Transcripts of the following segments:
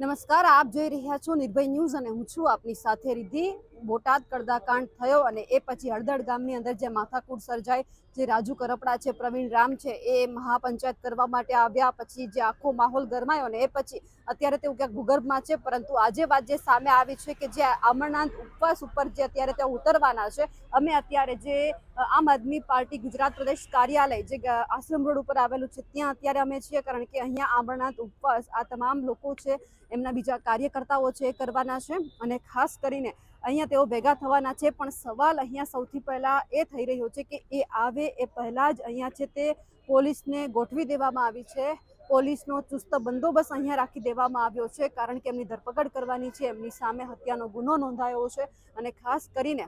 નમસ્કાર, આપ જોઈ રહ્યા છો નિર્ભય ન્યૂઝ અને હું છું આપની સાથે રીધિ બોટાદ કડદાકાંડ થયો અને એ પછી હળદળ ગામની અંદર જે માથાકૂટ સર્જાઈ, જે રાજુ કરપડા છે, પ્રવીણ રામ છે, એ મહાપંચાયત કરવા માટે આવ્યા, પછી જે આખો માહોલ ગરમાયો ને એ પછી અત્યારે તેઓ ક્યાંક ભૂગર્ભમાં છે, પરંતુ આજે વાત જે સામે આવી છે કે જે અમરનાથ ઉપવાસ ઉપર જે અત્યારે ત્યાં ઉતરવાના છે, અમે અત્યારે જે આમ આદમી પાર્ટી ગુજરાત પ્રદેશ કાર્યાલય જે આશ્રમ રોડ ઉપર આવેલું છે, ત્યાં અત્યારે અમે છીએ, કારણ કે અહીંયા અમરનાથ ઉપવાસ આ તમામ લોકો છે એમના બીજા કાર્યકર્તાઓ છે એ કરવાના છે અને ખાસ કરીને અહીંયા તેઓ ભેગા થવાના છે, પણ સવાલ અહીંયા સૌથી પહેલાં એ થઈ રહ્યો છે કે એ આવે એ પહેલાં જ અહીંયા છે તે પોલીસને ગોઠવી દેવામાં આવી છે. પોલીસનો ચુસ્ત બંદોબસ્ત અહીંયા રાખી દેવામાં આવ્યો છે, કારણ કે એમની ધરપકડ કરવાની છે, એમની સામે હત્યાનો ગુનો નોંધાયો છે અને ખાસ કરીને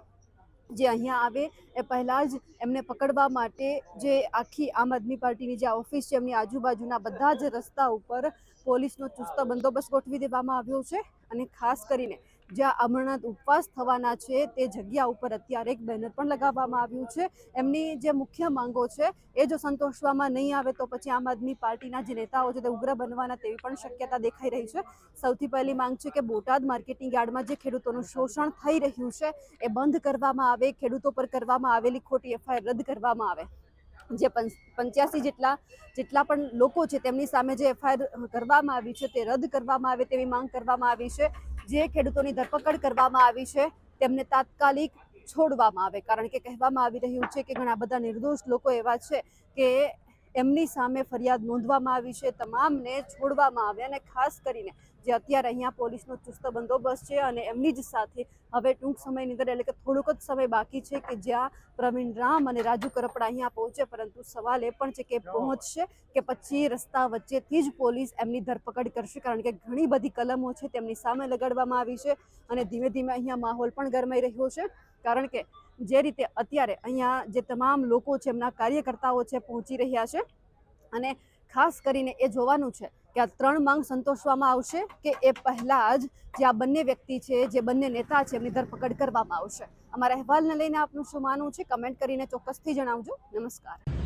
જે અહીંયા આવે, એ પહેલાં જ એમને પકડવા માટે જે આખી આમ આદમી પાર્ટીની જે ઓફિસ છે, એમની આજુબાજુના બધા જ રસ્તા ઉપર પોલીસનો ચુસ્ત બંદોબસ્ત ગોઠવી દેવામાં આવ્યો છે. અને ખાસ કરીને જ્યાં અમરનાથ ઉપવાસ થવાના છે, તે જગ્યા ઉપર અત્યારે એક બેનર પણ લગાવવામાં આવ્યું છે. એમની જે મુખ્ય માંગો છે, એ જો સંતોષવામાં નહીં આવે તો પછી આમ આદમી પાર્ટીના જે નેતાઓ છે, તે ઉગ્ર બનવાના તેવી પણ શક્યતા દેખાઈ રહી છે. સૌથી પહેલી માંગ છે કે બોટાદ માર્કેટિંગ યાર્ડમાં જે ખેડૂતોનું શોષણ થઈ રહ્યું છે, એ બંધ કરવામાં આવે, ખેડૂતો પર કરવામાં આવેલી ખોટી એફઆઈઆર રદ કરવામાં આવે. જે પંચ્યાસી જેટલા જેટલા પણ લોકો છે, તેમની સામે જે એફઆઈઆર કરવામાં આવી છે, તે રદ કરવામાં આવે તેવી માંગ કરવામાં આવી છે. જે ખેડૂતોની ધરપકડ કરવામાં આવી છે, તેમને તાત્કાલિક છોડવામાં આવે. કારણ કે કહેવામાં આવી રહ્યું છે કે ઘણા બધા નિર્દોષ લોકો એવા છે કે એમની સામે ફરિયાદ નોંધવામાં આવી છે, તમામને છોડવામાં આવે અને ખાસ કરીને જે અત્યારે અહીંયા પોલીસનો ચુસ્ત બંદોબસ્ત છે અને એમની જ સાથે હવે ટૂંક સમયની અંદર, એટલે કે થોડોક જ સમય બાકી છે કે જ્યાં પ્રવીણ રામ અને રાજુ કરપડા અહીંયા પહોંચે, પરંતુ સવાલ એ પણ છે કે પહોંચશે કે પછી રસ્તા વચ્ચેથી જ પોલીસ એમની ધરપકડ કરશે? કારણ કે ઘણી બધી કલમો છે તેમની સામે લગાડવામાં આવી છે અને ધીમે ધીમે અહીંયા માહોલ પણ ગરમાઈ રહ્યો છે. કારણ કે જે રીતે અત્યારે અહીંયા જે તમામ લોકો છે, એમના કાર્યકર્તાઓ છે, પહોંચી રહ્યા છે અને ખાસ કરીને એ જોવાનું છે કે આ ત્રણ માંગ સંતોષવામાં આવશે કે એ પહેલાં જ જે આ બંને વ્યક્તિ છે, જે બંને નેતા છે, એમની ધરપકડ કરવામાં આવશે. અમારા અહેવાલને લઈને આપનું શું માનવું છે? કમેન્ટ કરીને ચોક્કસથી જણાવજો. નમસ્કાર.